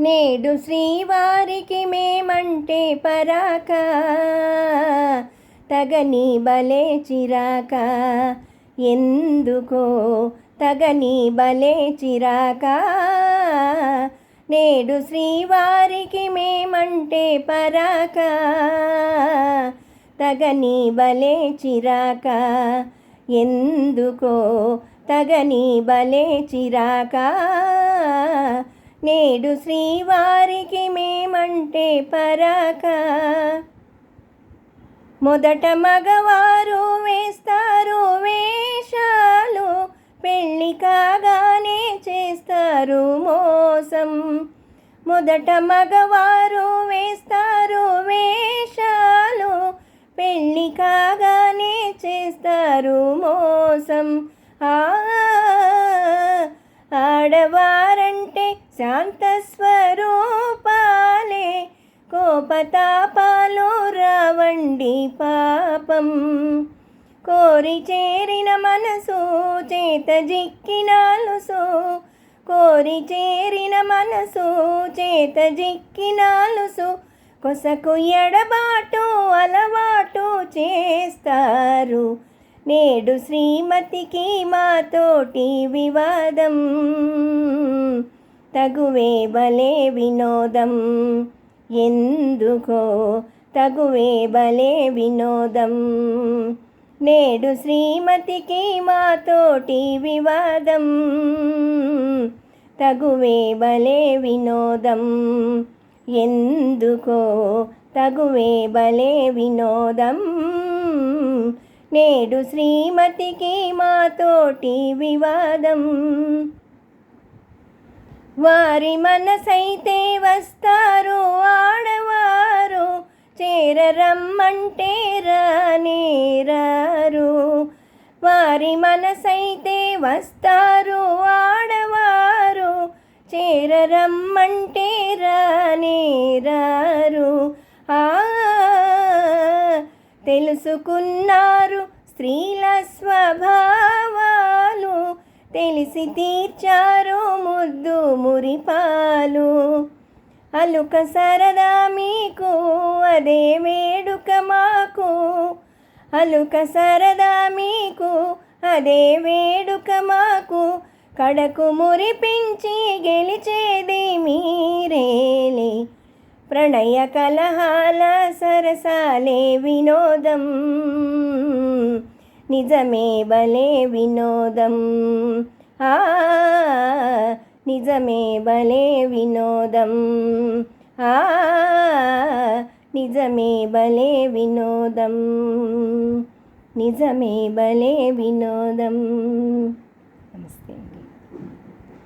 నేడు శ్రీవారికి మేమంటే పరాక. తగని బలే చిరాక. ఎందుకో తగని బలే చిరాక. నేడు శ్రీవారికి మేమంటే పరాక. తగని బలే చిరాక. ఎందుకో తగని బలే చిరాక. నేడు శ్రీవారికి మేమంటే పరాక. మొదట మగవారు వేస్తారు వేషాలు పెళ్ళి కాగానే చేస్తారు మోసం. మొదట మగవారు వేస్తారు వేషాలు పెళ్ళి కాగానే చేస్తారు మోసం. ఆ శాంతస్వరూపాలే కోపతాపాలు రావండి పాపం. కోరి చేరిన మనసు చేత జిక్కినాలుసు. కోరి చేరిన మనసు చేత జిక్కినాలుసు. కొసకు ఎడబాటు అలవాటు చేస్తారు. నేడు శ్రీమతికి మాతోటి వివాదం. తగువే బలే వినోదం. ఎందుకో తగువే బలే వినోదం. నేడు శ్రీమతికి మాతోటి వివాదం. తగువే బలే వినోదం. ఎందుకో తగువే బలే వినోదం. నేడు శ్రీమతికి మాతోటి వివాదం. వారి మనసైతే వస్తారు ఆడవారు. చేరరమ్మంటే రానే రారు. వారి మనసైతే వస్తారు ఆడవారు. చేరరమ్మంటే రానే రారు. ఆ తెలుసుకున్నారు స్త్రీల స్వభావాలు. తెలిసి తీర్చారు ముద్దు మురిపాలు అలుక సరదా మీకు అదే వేడుక మాకు. అలుక సరదా మీకు అదే వేడుక మాకు. కడకు మురిపించి గెలిచేది మీరేలే. ప్రణయ కలహాల సరసాలే వినోదం. నిజమే బలే వినోదం. ఆ నిజమే బలే వినోదం. ఆ నిజమే బలే వినోదం. నిజమే బలే వినోదం. నమస్తే అండి.